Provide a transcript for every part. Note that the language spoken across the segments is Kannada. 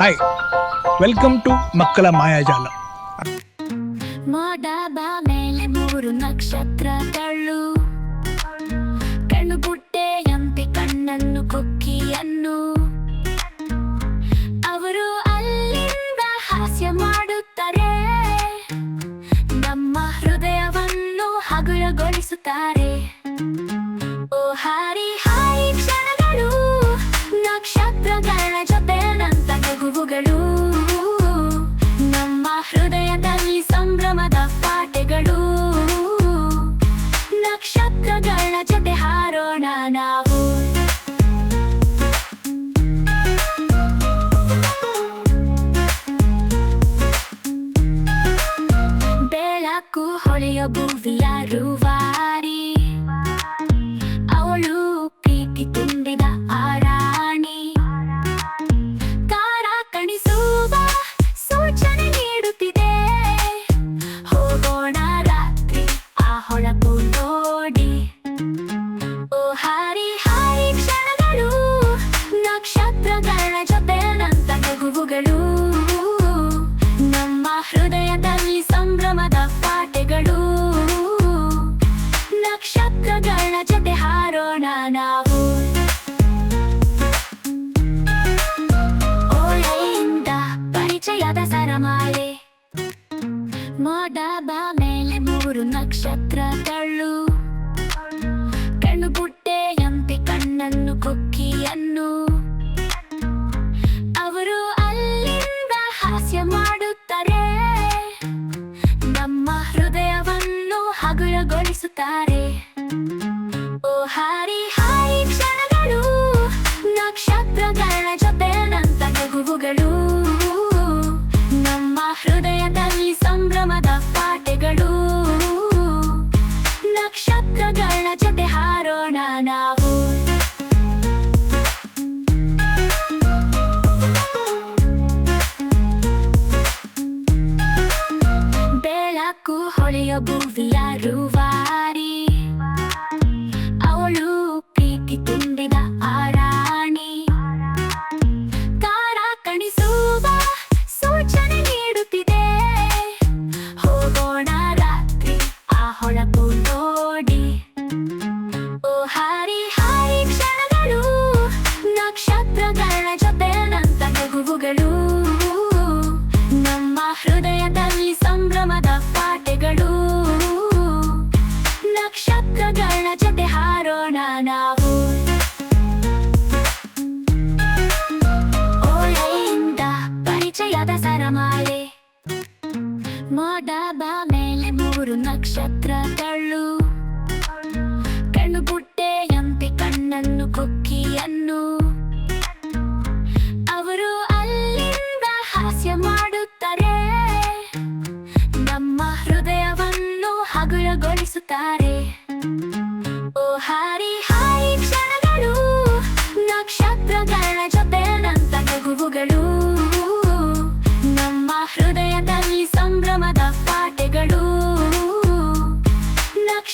ಹಾಯ್ ವೆಲ್ಕಮ್ ಟು ಮಕ್ಕಳ ಮಾಯಾಜಾಲ ಮೋಡದ ಮೇಲೆ ಮೂರು ನಕ್ಷತ್ರಗಳು. ಕಣ್ಣು ಬುಟ್ಟೆಯಂತೆ ಕಣ್ಣನ್ನು ಕೊಕ್ಕಿಯನ್ನು. ಅವರು ಅಲ್ಲಿಂದ ಹಾಸ್ಯ ಮಾಡುತ್ತಾರೆ. ನಮ್ಮ ಹೃದಯವನ್ನು ಹಗುರಗೊಳಿಸುತ್ತಾರೆ. ಓ ಹಾರಿ ಹೃದಯದಲ್ಲಿ ಸಂಭ್ರಮದ ಪಾಠಗಳು. ನಕ್ಷತ್ರಗಳ ಜೊತೆ ಹಾರೋಣ ನಾವು. ಬೆಳಕು ಹೊಳೆಯ ಭೂವಿಯ ರೂವಾರಿ. ಅವಳು ಪ್ರೀತಿ ತುಂಬಿದ ಮೋಡದ ಮೇಲೆ ಮೂರು ನಕ್ಷತ್ರಗಳು ಕಣ್ಣು ಬುಟ್ಟೆಯಂತೆ ಕಣ್ಣನ್ನು ಕೊಕ್ಕಿಯನ್ನು. ಅವರು ಅಲ್ಲಿಂದ ಹಾಸ್ಯ ಮಾಡುತ್ತಾರೆ. ನಮ್ಮ ಹೃದಯವನ್ನು ಹಗುರಗೊಳಿಸುತ್ತಾರೆ. ಓ ಪಾಠಗಳು ನಕ್ಷತ್ರಗಳ ಜೊತೆ ಹಾರೋಣ ನಾವು. ಬೆಳಕು ಹೊಳೆಯ ಭೂವಿಯ ರೂವಾರಿ. ಅವಳು ಪ್ರೀತಿ ತುಂಬಿದ ಹೊಳಪು ನೋಡಿ. ಓ ಹಾರಿ ಹಾರಿ ಕ್ಷಣಗಳು, ನಕ್ಷತ್ರಗಳ ಜೊತೆ ನಂತ ನಗುವುಗಳು ನಮ್ಮ ಹೃದಯದಲ್ಲಿ ಸಂಭ್ರಮದ ಪಾಠಗಳು ನಕ್ಷತ್ರಗಳ ಜೊತೆ ಹಾರೋಣ ನಾವು. ಓಳೆಯಿಂದ ಪರಿಚಯದ ಸರಮಾಲೆ. ಮೋಡದ ಮೇಲೆ ನಕ್ಷತ್ರ ತಳ್ಳು ಕಣ್ಣು ಬುಟ್ಟೆಯಂತೆ ಕಣ್ಣನ್ನು ಕೊಕ್ಕಿಯನ್ನು. ಅವರು ಅಲ್ಲಿಂದ ಹಾಸ್ಯ ಮಾಡುತ್ತಾರೆ. ನಮ್ಮ ಹೃದಯವನ್ನು ಹಗುರಗೊಳಿಸುತ್ತಾರೆ.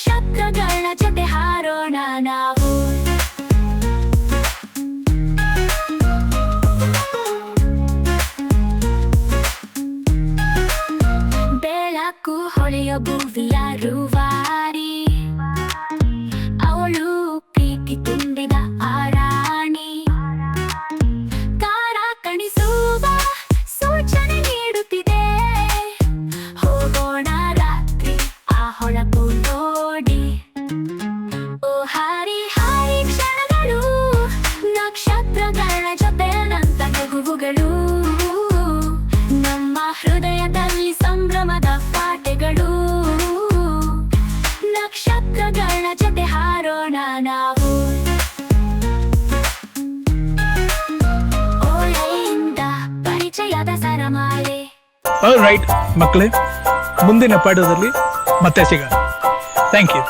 ನಕ್ಷತ್ರಗಳ ಜೊತೆ ಹಾರೋಣ ನಾವು. ಬೆಳಕು ಹೊಳೆಯ ಭೂವಿಯ ರೂವಾರಿ. ರೈಟ್ ಮಕ್ಕಳೇ ಮುಂದಿನ ಪಾಠದಲ್ಲಿ ಮತ್ತೆ ಸಿಗೋಣ ಥ್ಯಾಂಕ್ ಯು